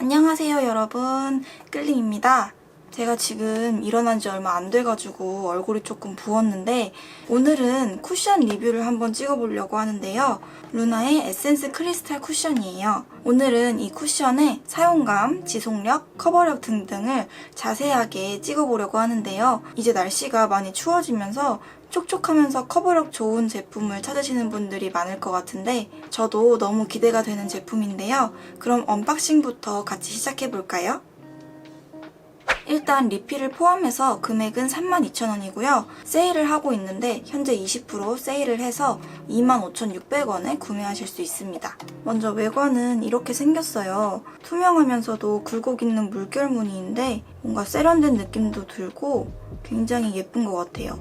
안녕하세요 여러분. 끌림입니다. 제가 지금 일어난 지 얼마 안 돼가지고 얼굴이 조금 부었는데 오늘은 쿠션 리뷰를 한번 찍어보려고 하는데요. 루나의 에센스 크리스탈 쿠션이에요. 오늘은 이 쿠션의 사용감, 지속력, 커버력 등등을 자세하게 찍어보려고 하는데요. 이제 날씨가 많이 추워지면서 촉촉하면서 커버력 좋은 제품을 찾으시는 분들이 많을 것 같은데 저도 너무 기대가 되는 제품인데요. 그럼 언박싱부터 같이 시작해볼까요? 일단 리필을 포함해서 금액은 32,000원이고요. 세일을 하고 있는데 현재 20% 세일을 해서 25,600원에 구매하실 수 있습니다. 먼저 외관은 이렇게 생겼어요. 투명하면서도 굴곡 있는 물결 무늬인데 뭔가 세련된 느낌도 들고 굉장히 예쁜 것 같아요.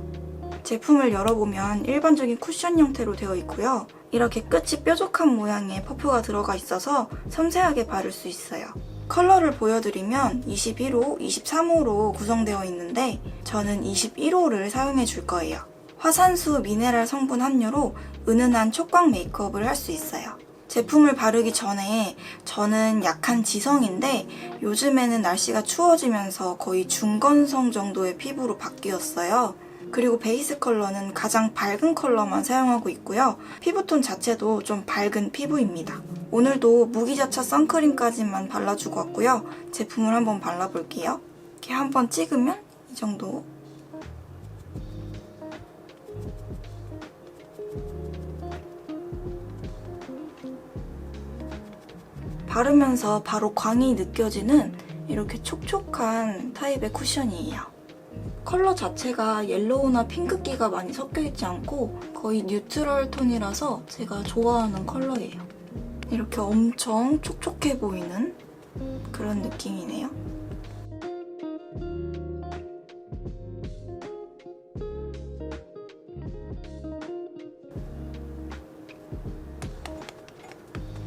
제품을 열어보면 일반적인 쿠션 형태로 되어 있고요. 이렇게 끝이 뾰족한 모양의 퍼프가 들어가 있어서 섬세하게 바를 수 있어요. 컬러를 보여드리면 21호, 23호로 구성되어 있는데 저는 21호를 사용해 줄 거예요. 화산수 미네랄 성분 함유로 은은한 촉광 메이크업을 할 수 있어요. 제품을 바르기 전에 저는 약한 지성인데 요즘에는 날씨가 추워지면서 거의 중건성 정도의 피부로 바뀌었어요. 그리고 베이스 컬러는 가장 밝은 컬러만 사용하고 있고요. 피부톤 자체도 좀 밝은 피부입니다. 오늘도 무기자차 선크림까지만 발라주고 왔고요. 제품을 한번 발라볼게요. 이렇게 한번 찍으면 이 정도. 바르면서 바로 광이 느껴지는 이렇게 촉촉한 타입의 쿠션이에요. 컬러 자체가 옐로우나 핑크기가 많이 섞여 있지 않고 거의 뉴트럴 톤이라서 제가 좋아하는 컬러예요. 이렇게 엄청 촉촉해 보이는 그런 느낌이네요.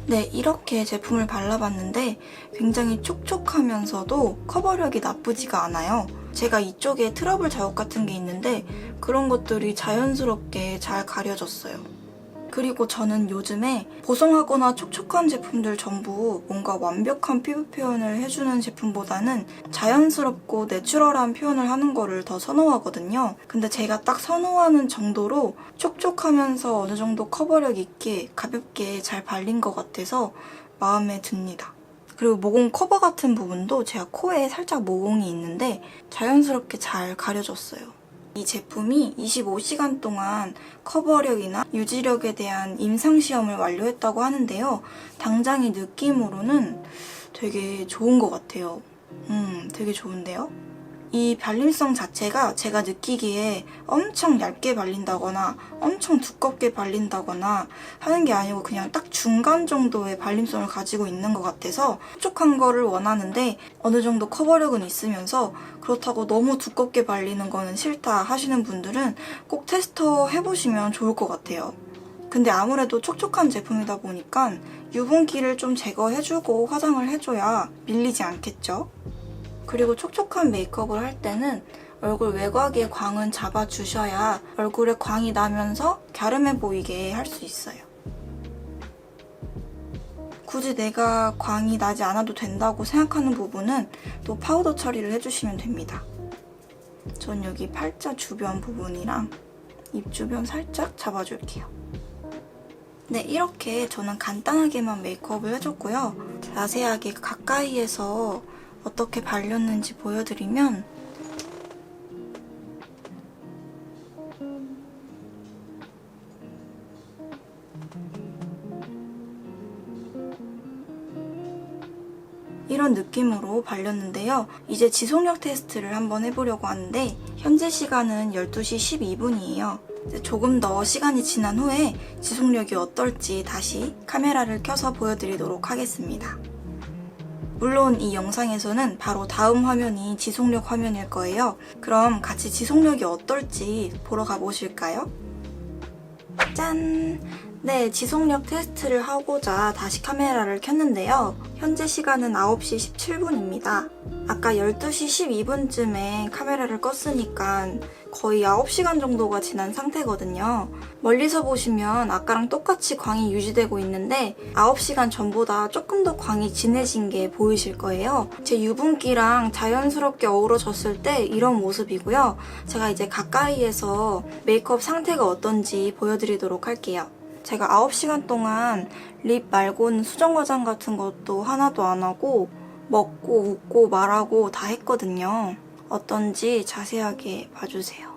네, 이렇게 제품을 발라봤는데 굉장히 촉촉하면서도 커버력이 나쁘지가 않아요. 제가 이쪽에 트러블 자국 같은 게 있는데 그런 것들이 자연스럽게 잘 가려졌어요. 그리고 저는 요즘에 보송하거나 촉촉한 제품들 전부 뭔가 완벽한 피부 표현을 해주는 제품보다는 자연스럽고 내추럴한 표현을 하는 거를 더 선호하거든요. 근데 제가 딱 선호하는 정도로 촉촉하면서 어느 정도 커버력 있게 가볍게 잘 발린 것 같아서 마음에 듭니다. 그리고 모공 커버 같은 부분도 제가 코에 살짝 모공이 있는데 자연스럽게 잘 가려졌어요. 이 제품이 25시간 동안 커버력이나 유지력에 대한 임상시험을 완료했다고 하는데요. 당장의 느낌으로는 되게 좋은 것 같아요. 음, 되게 좋은데요? 이 발림성 자체가 제가 느끼기에 엄청 얇게 발린다거나 엄청 두껍게 발린다거나 하는 게 아니고 그냥 딱 중간 정도의 발림성을 가지고 있는 것 같아서 촉촉한 거를 원하는데 어느 정도 커버력은 있으면서 그렇다고 너무 두껍게 발리는 거는 싫다 하시는 분들은 꼭 테스터 해보시면 좋을 것 같아요. 근데 아무래도 촉촉한 제품이다 보니까 유분기를 좀 제거해주고 화장을 해줘야 밀리지 않겠죠? 그리고 촉촉한 메이크업을 할 때는 얼굴 외곽의 광은 잡아주셔야 얼굴에 광이 나면서 갸름해 보이게 할 수 있어요. 굳이 내가 광이 나지 않아도 된다고 생각하는 부분은 또 파우더 처리를 해주시면 됩니다. 전 여기 팔자 주변 부분이랑 입 주변 살짝 잡아줄게요. 네, 이렇게 저는 간단하게만 메이크업을 해줬고요. 자세하게 가까이에서 어떻게 발렸는지 보여드리면 이런 느낌으로 발렸는데요. 이제 지속력 테스트를 한번 해보려고 하는데 현재 시간은 12시 12분이에요. 조금 더 시간이 지난 후에 지속력이 어떨지 다시 카메라를 켜서 보여드리도록 하겠습니다. 물론 이 영상에서는 바로 다음 화면이 지속력 화면일 거예요. 그럼 같이 지속력이 어떨지 보러 가보실까요? 짠! 네, 지속력 테스트를 하고자 다시 카메라를 켰는데요. 현재 시간은 9시 17분입니다. 아까 12시 12분쯤에 카메라를 껐으니까 거의 9시간 정도가 지난 상태거든요. 멀리서 보시면 아까랑 똑같이 광이 유지되고 있는데 9시간 전보다 조금 더 광이 진해진 게 보이실 거예요. 제 유분기랑 자연스럽게 어우러졌을 때 이런 모습이고요. 제가 이제 가까이에서 메이크업 상태가 어떤지 보여드리도록 할게요. 제가 9시간 동안 립 말고는 수정 화장 같은 것도 하나도 안 하고 먹고 웃고 말하고 다 했거든요. 어떤지 자세하게 봐주세요.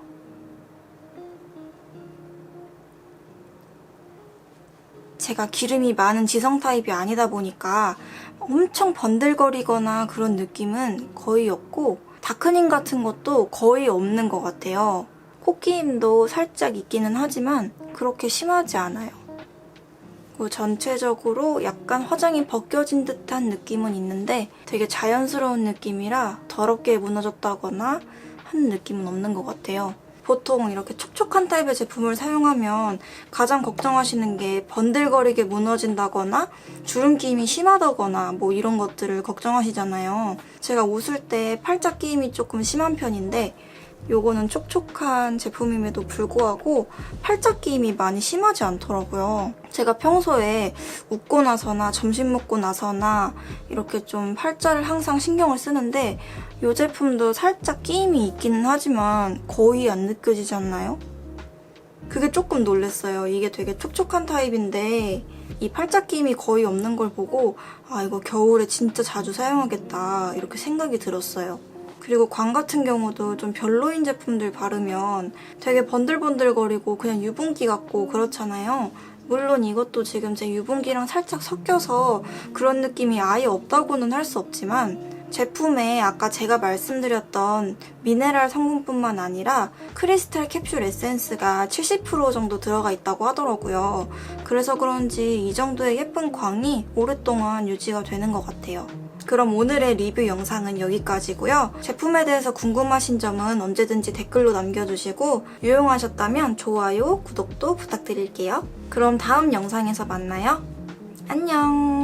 제가 기름이 많은 지성 타입이 아니다 보니까 엄청 번들거리거나 그런 느낌은 거의 없고 다크닝 같은 것도 거의 없는 것 같아요. 코끼임도 살짝 있기는 하지만 그렇게 심하지 않아요. 그리고 전체적으로 약간 화장이 벗겨진 듯한 느낌은 있는데 되게 자연스러운 느낌이라 더럽게 무너졌다거나 하는 느낌은 없는 것 같아요. 보통 이렇게 촉촉한 타입의 제품을 사용하면 가장 걱정하시는 게 번들거리게 무너진다거나 주름 끼임이 심하다거나 뭐 이런 것들을 걱정하시잖아요. 제가 웃을 때 팔자 끼임이 조금 심한 편인데 요거는 촉촉한 제품임에도 불구하고 팔자 끼임이 많이 심하지 않더라고요. 제가 평소에 웃고 나서나 점심 먹고 나서나 이렇게 좀 팔자를 항상 신경을 쓰는데 이 제품도 살짝 끼임이 있기는 하지만 거의 안 느껴지지 않나요? 그게 조금 놀랬어요. 이게 되게 촉촉한 타입인데 이 팔자 끼임이 거의 없는 걸 보고 아 이거 겨울에 진짜 자주 사용하겠다 이렇게 생각이 들었어요. 그리고 광 같은 경우도 좀 별로인 제품들 바르면 되게 번들번들거리고 그냥 유분기 같고 그렇잖아요. 물론 이것도 지금 제 유분기랑 살짝 섞여서 그런 느낌이 아예 없다고는 할 수 없지만 제품에 아까 제가 말씀드렸던 미네랄 성분뿐만 아니라 크리스탈 캡슐 에센스가 70% 정도 들어가 있다고 하더라고요. 그래서 그런지 이 정도의 예쁜 광이 오랫동안 유지가 되는 것 같아요. 그럼 오늘의 리뷰 영상은 여기까지고요. 제품에 대해서 궁금하신 점은 언제든지 댓글로 남겨주시고 유용하셨다면 좋아요, 구독도 부탁드릴게요. 그럼 다음 영상에서 만나요. 안녕!